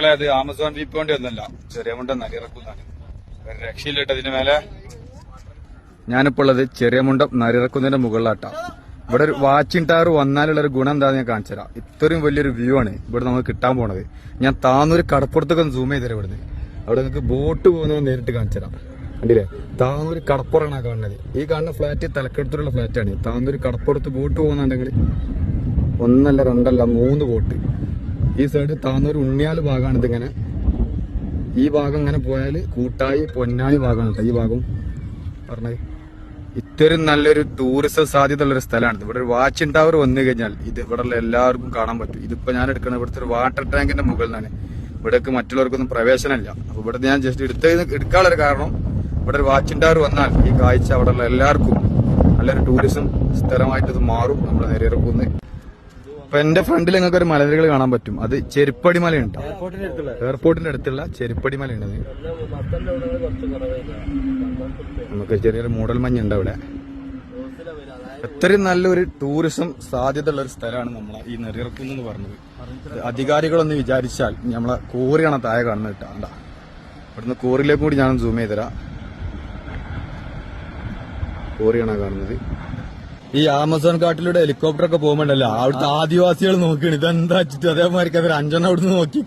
മക്കളെ അത് ആമസോൺ വീപ്പ് ഒന്നല്ല ചെറിയ മുണ്ട നരിറക്കുന്നാണ് രക്ഷയില്ലട്ടോ ഇതിന് മേലെ. ഞാനിപ്പോൾ ഉള്ളത് ചെറിയ മുണ്ടം നരിറക്കുന്നതിന്റെ മുകളിലാട്ടാ. ഇവിടെ ഒരു വാച്ചിങ് ടവർ വന്നാലുള്ള ഒരു ഗുണം എന്താന്ന് ഞാൻ കാണിച്ചു തരാം ഇത്രയും വലിയൊരു വ്യൂ ആണ് ഇവിടെ നമുക്ക് കിട്ടാൻ പോണത്. ഞാൻ താന്നൂര് കടപ്പുറത്തൊക്കെ ഒന്ന് സൂം ചെയ്തുതരാം ഇവിടുന്ന്. അവിടെ നിങ്ങൾക്ക് ബോട്ട് പോകുന്നത് നേരിട്ട് കാണിച്ചു തരാം കണ്ടില്ലേ? താന്നൂര് കടപ്പുറമാണ് കാണുന്നത്. ഈ കാണുന്ന ഫ്ലാറ്റ് തലക്കെടുത്തുള്ള ഫ്ലാറ്റാണ് താന്നൂര് കടപ്പുറത്ത് ബോട്ട് പോകുന്നുണ്ടെങ്കിൽ ഒന്നല്ല രണ്ടല്ല മൂന്ന് ബോട്ട് ഈ സൈഡ് താന്നൂർ ഉണ്ണിയാൽ ഭാഗമാണ് ഇതിങ്ങനെ. ഈ ഭാഗം ഇങ്ങനെ പോയാൽ കൂട്ടായി പൊന്നായി ഭാഗമാണ് കേട്ടോ ഈ ഭാഗം. പറഞ്ഞത് ഇത്രയും നല്ലൊരു ടൂറിസം സാധ്യത ഉള്ളൊരു സ്ഥലമാണ്. ഇവിടെ ഒരു വാച്ച് ടവർ വന്നു കഴിഞ്ഞാൽ ഇത് ഇവിടെ ഉള്ള എല്ലാവർക്കും കാണാൻ പറ്റും. ഇതിപ്പോ ഞാൻ എടുക്കുന്നത് ഇവിടുത്തെ ഒരു വാട്ടർ ടാങ്കിന്റെ മുകളിൽ നിന്നാണ് ഇവിടേക്ക് മറ്റുള്ളവർക്കൊന്നും പ്രവേശനമില്ല. അപ്പൊ ഇവിടെ ഞാൻ ജസ്റ്റ് എടുത്ത എടുക്കാനുള്ള കാരണം ഇവിടെ ഒരു വാച്ച് ടവർ വന്നാൽ ഈ കാഴ്ച അവിടെ ഉള്ള എല്ലാവർക്കും നല്ലൊരു ടൂറിസം സ്ഥലമായിട്ട് ഇത് മാറും. നമ്മൾ നേരിറക്കുന്ന ഇപ്പൊ എന്റെ ഫ്രണ്ടിൽ നിങ്ങൾക്ക് ഒരു മലനിരകൾ കാണാൻ പറ്റും. അത് ചെരുപ്പടി മലയുണ്ട് എയർപോർട്ടിന്റെ അടുത്തുള്ള. ചെരുപ്പടി മലയുണ്ട്. നമുക്ക് ചെറിയൊരു മൂടൽ മഞ്ഞുണ്ട് അവിടെ. ഇത്രയും നല്ലൊരു ടൂറിസം സാധ്യത ഉള്ള ഒരു സ്ഥലമാണ് നമ്മളെ ഈ നെറിയർക്കുന്ന് എന്ന് പറഞ്ഞത്. അധികാരികളൊന്ന് വിചാരിച്ചാൽ നമ്മളെ കോറിയാണ് താഴെ കാണുന്നത് കേട്ടോ. കണ്ടാ? ഇവിടുന്ന് കോറിയിലേക്ക് കൂടി ഞാൻ സൂം ചെയ്തരാം കോറിയാണ് കാണുന്നത്. ഈ ആമസോൺ കാട്ടിലൂടെ ഹെലികോപ്റ്റർ ഒക്കെ പോകുമ്പോണ്ടല്ലോ അവിടുത്തെ ആദിവാസികൾ നോക്കിയാണ്. ഇതെന്താ വെച്ചിട്ട് അതേമാതിരി അഞ്ചെണ്ണം അവിടുന്ന് നോക്കി